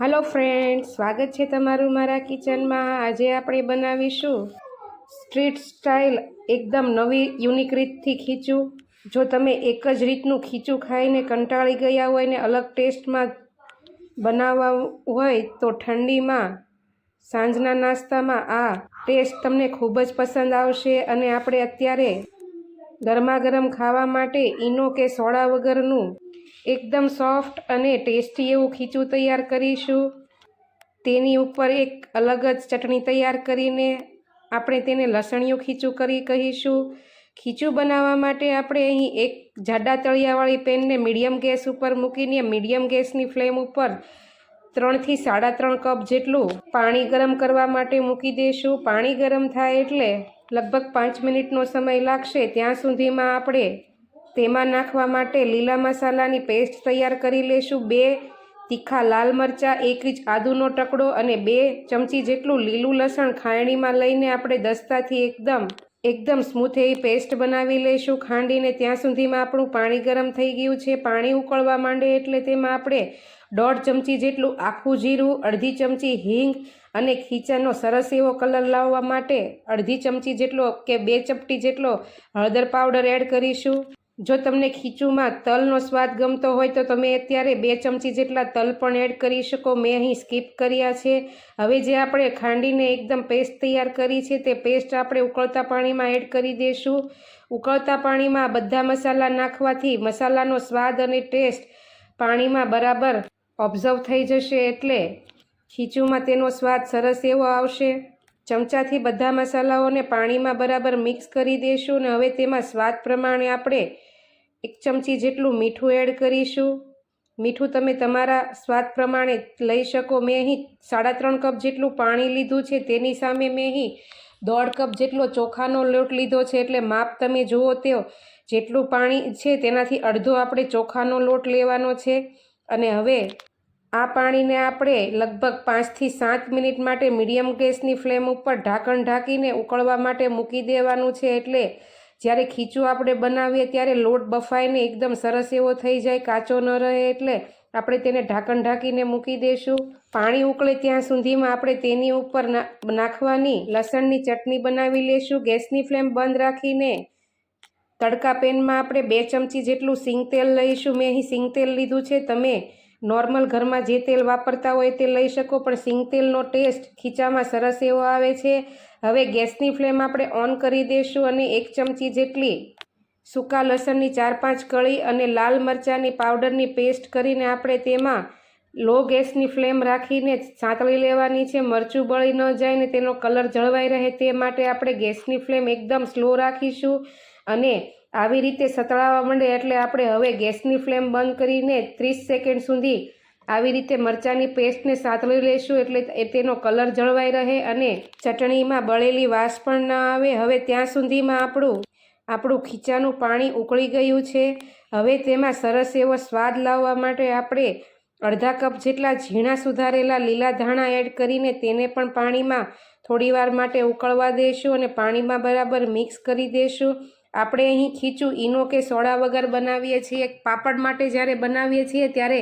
હાલો friend સ્વાગત છે તમારું મારા કિચનમાં. આજે આપણે બનાવીશું સ્ટ્રીટ સ્ટાઇલ એકદમ નવી, યુનિક રીતથી ખીચું. જો તમે એક જ રીતનું ખીચું ખાઈને કંટાળી ગયા હોય ને અલગ ટેસ્ટમાં બનાવવા હોય, તો ઠંડીમાં, સાંજના નાસ્તામાં આ ટેસ્ટ તમને ખૂબ જ પસંદ આવશે અને આપણે અત્યારે ગરમા ગરમ ખાવા માટે ઈનો કે સોડા વગરનું એકદમ સોફ્ટ અને ટેસ્ટી એવું ખીચું તૈયાર કરીશું. તેની ઉપર એક અલગ જ ચટણી તૈયાર કરીને આપણે તેને લસણીયું ખીચું કરી કહીશું. ખીચું બનાવવા માટે આપણે અહીં એક જાડા તળિયાવાળી પેનને મીડિયમ ગેસ ઉપર મૂકીને મીડિયમ ગેસની ફ્લેમ ઉપર ત્રણથી સાડા ત્રણ કપ જેટલું પાણી ગરમ કરવા માટે મૂકી દઈશું પાણી ગરમ થાય એટલે લગભગ પાંચ મિનિટનો સમય લાગશે. ત્યાં સુધીમાં આપણે તેમાં નાખવા માટે લીલા મસાલાની પેસ્ટ તૈયાર કરી લઈશું બે તીખા લાલ મરચાં, એક ઇંચ આદુનો ટકડો અને બે ચમચી જેટલું લીલું લસણ ખાયણીમાં લઈને આપણે દસ્તાથી એકદમ એકદમ સ્મૂથ એવી પેસ્ટ બનાવી લઈશું ખાંડીને ત્યાં સુધીમાં આપણું પાણી ગરમ થઈ ગયું છે. પાણી ઉકળવા માંડે એટલે તેમાં આપણે દોઢ ચમચી જેટલું આખું જીરું, અડધી ચમચી હિંગ અને ખીચાનો સરસ એવો કલર લાવવા માટે અડધી ચમચી જેટલો કે બે ચપટી જેટલો હળદર પાવડર એડ કરીશું. જો તમને ખીચુમાં તલનો સ્વાદ ગમતો હોય તો તમે અત્યારે બે ચમચી જેટલા તલ પણ એડ કરી શકો. મેં અહીં સ્કીપ કર્યા છે. હવે જે આપણે ખાંડીને એકદમ પેસ્ટ તૈયાર કરી છે તે પેસ્ટ આપણે ઉકળતા પાણીમાં એડ કરી દઈશું ઉકળતા પાણીમાં બધા મસાલા નાખવાથી મસાલાનો સ્વાદ અને ટેસ્ટ પાણીમાં બરાબર ઓબ્ઝર્વ થઈ જશે એટલે ખીચુમાં તેનો સ્વાદ સરસ એવો આવશે. ચમચાથી બધા મસાલાઓને પાણીમાં બરાબર મિક્સ કરી દઈશું અને હવે તેમાં સ્વાદ પ્રમાણે આપણે એક ચમચી જેટલું મીઠું એડ કરીશું. મીઠું તમે તમારા સ્વાદ પ્રમાણે લઈ શકો. મેં અહીં સાડા ત્રણ કપ જેટલું પાણી લીધું છે, તેની સામે મેં અહીં દોઢ કપ જેટલો ચોખાનો લોટ લીધો છે. એટલે માપ તમે જુઓ તેઓ જેટલું પાણી છે તેનાથી અડધો આપણે ચોખાનો લોટ લેવાનો છે. અને હવે આ પાણીને આપણે લગભગ પાંચથી સાત મિનિટ માટે મીડિયમ ગેસની ફ્લેમ ઉપર ઢાંકણ ઢાંકીને ઉકળવા માટે મૂકી દેવાનું છે. એટલે જ્યારે ખીચું આપણે બનાવીએ ત્યારે લોટ બફાઈને એકદમ સરસ એવો થઈ જાય, કાચો ન રહે એટલે આપણે તેને ઢાંકણ ઢાંકીને મૂકી દઈશું પાણી ઉકળે ત્યાં સુધીમાં આપણે તેની ઉપર નાખવાની લસણની ચટણી બનાવી લઈશું ગેસની ફ્લેમ બંધ રાખીને તડકા પેનમાં આપણે બે ચમચી જેટલું સિંગ તેલ લઈશું. મેં અહીં સિંગ તેલ લીધું છે. તમે નોર્મલ ઘરમાં જે તેલ વાપરતા હોય તે લઈ શકો, પણ સિંગ તેલનો ટેસ્ટ ખીચામાં સરસ એવો આવે છે. હવે ગેસની ફ્લેમ આપણે ઓન કરી દઈશું અને એક ચમચી જેટલી સૂકા લસણની ચાર પાંચ કળી અને લાલ મરચાંની પાવડરની પેસ્ટ કરીને આપણે તેમાં લો ગેસની ફ્લેમ રાખીને સાંતળી લેવાની છે. મરચું બળી ન જાય ને તેનો કલર જળવાઈ રહે તે માટે આપણે ગેસની ફ્લેમ એકદમ સ્લો રાખીશું અને આવી રીતે સતળાવા માંડે એટલે આપણે હવે ગેસની ફ્લેમ બંધ કરીને ત્રીસ સેકન્ડ સુધી આવી રીતે મરચાંની પેસ્ટને સાતળી લઈશું એટલે તેનો કલર જળવાઈ રહે અને ચટણીમાં બળેલી વાસ પણ ન આવે. હવે ત્યાં સુધીમાં આપણું આપણું ખીચાનું પાણી ઉકળી ગયું છે. હવે તેમાં સરસ એવો સ્વાદ લાવવા માટે આપણે અડધા કપ જેટલા ઝીણા સુધારેલા લીલા ધાણા એડ કરીને તેને પણ પાણીમાં થોડીવાર માટે ઉકળવા દઈશું અને પાણીમાં બરાબર મિક્સ કરી દઈશું આપણે અહીં ખીચું ઈનો કે સોડા વગર બનાવીએ છીએ. પાપડ માટે જ્યારે બનાવીએ છીએ ત્યારે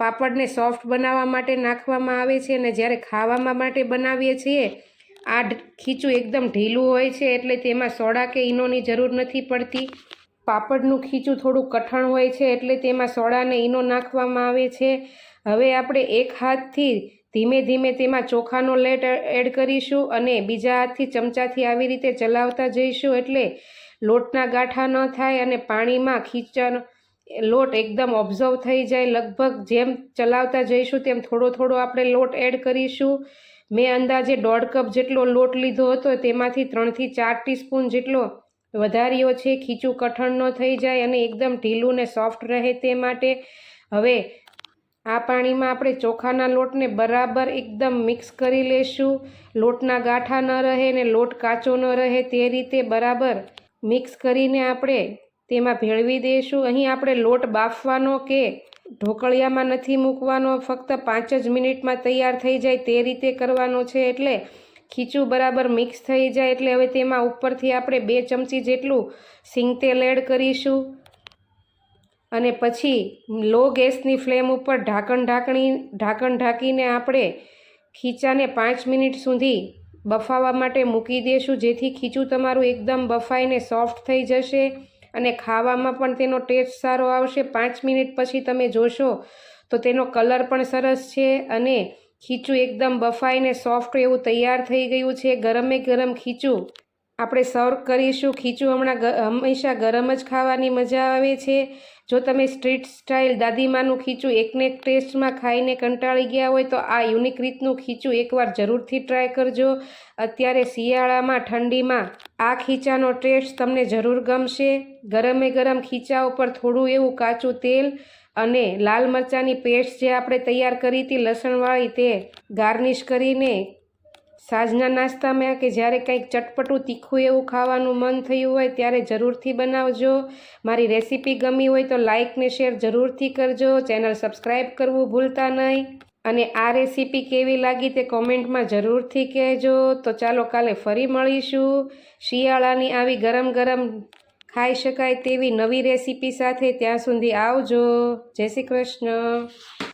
પાપડને સોફ્ટ બનાવવા માટે નાખવામાં આવે છે અને જ્યારે ખાવામાં માટે બનાવીએ છીએ, આ ખીચું એકદમ ઢીલું હોય છે એટલે તેમાં સોડા કે ઈનોની જરૂર નથી પડતી. પાપડનું ખીચું થોડું કઠણ હોય છે એટલે તેમાં સોડાને ઈનો નાખવામાં આવે છે. હવે આપણે એક હાથથી ધીમે ધીમે તેમાં ચોખાનો લેટ એડ કરીશું અને બીજા હાથથી ચમચાથી આવી રીતે ચલાવતા જઈશું એટલે લોટના ગાંઠા ન થાય અને પાણીમાં ખીચન લોટ એકદમ ઓબ્ઝર્વ થઈ જાય. લગભગ જેમ ચલાવતા જઈશું તેમ થોડો થોડો આપણે લોટ એડ કરીશું. મેં અંદાજે દોઢ કપ જેટલો લોટ લીધો હતો. તેમાંથી ત્રણથી ચાર ટીસ્પૂન જેટલો વધાર્યો છે. ખીચું કઠણ ન થઈ જાય અને એકદમ ઢીલું ને સોફ્ટ રહે તે માટે. હવે આ પાણીમાં આપણે ચોખાના લોટને બરાબર એકદમ મિક્સ કરી લેશું. લોટના ગાંઠા ન રહે ને લોટ કાચો ન રહે તે રીતે બરાબર મિક્સ કરીને આપણે તેમાં ભેળવી દઈશું. અહીં આપણે લોટ બાફવાનો કે ઢોકળિયામાં નથી મૂકવાનો, ફક્ત પાંચ જ મિનિટમાં તૈયાર થઈ જાય તે રીતે કરવાનો છે એટલે ખીચું બરાબર મિક્સ થઈ જાય એટલે હવે તેમાં ઉપરથી આપણે બે ચમચી જેટલું સિંગતેલ એડ કરીશું. અને પછી લો ગેસની ફ્લેમ ઉપર ઢાંકણ ઢાંકણી, ઢાંકણ ઢાંકીને આપણે ખીચાને પાંચ મિનિટ સુધી બફાવા માટે મૂકી દઈશું, જેથી ખીચું તમારું એકદમ બફાઈને સોફ્ટ થઈ જશે. અને ખાવામાં પણ તેનો ટેસ્ટ સારો આવશે. પાંચ મિનિટ પછી તમે જોશો તો તેનો કલર પણ સરસ છે અને ખીચું એકદમ બફાઈને સોફ્ટ એવું તૈયાર થઈ ગયું છે. ગરમે ગરમ ખીચું. આપણે સર્વ કરીશું. ખીચું હમણાં હંમેશા ગરમ જ ખાવાની મજા આવે છે. જો તમે સ્ટ્રીટ સ્ટાઇલ દાદીમાનું ખીચું એકને એક ટેસ્ટમાં ખાઈને કંટાળી ગયા હોય તો આ યુનિક રીતનું ખીચું એકવાર જરૂરથી ટ્રાય કરજો. અત્યારે શિયાળામાં, ઠંડીમાં આ ખીચાનો ટેસ્ટ તમને જરૂર ગમશે. ગરમે ગરમ ખીચા ઉપર થોડું એવું કાચું તેલ અને લાલ મરચાંની પેસ્ટ જે આપણે તૈયાર કરી હતી, લસણવાળી તે ગાર્નિશ કરીને સાંજના નાસ્તામાં કે જ્યારે કંઈક ચટપટું તીખું એવું ખાવાનું મન થયું હોય ત્યારે જરૂરથી બનાવજો. મારી રેસીપી ગમી હોય તો લાઇક ને શેર જરૂરથી કરજો. ચેનલ સબસ્ક્રાઈબ કરવું ભૂલતા નહીં. અને આ રેસીપી કેવી લાગી તે કોમેન્ટમાં જરૂરથી કહેજો. તો ચાલો કાલે ફરી મળીશું. શિયાળાની આવી ગરમ ગરમ ખાઈ શકાય તેવી નવી રેસીપી સાથે ત્યાં સુધી આવજો. જય શ્રી કૃષ્ણ.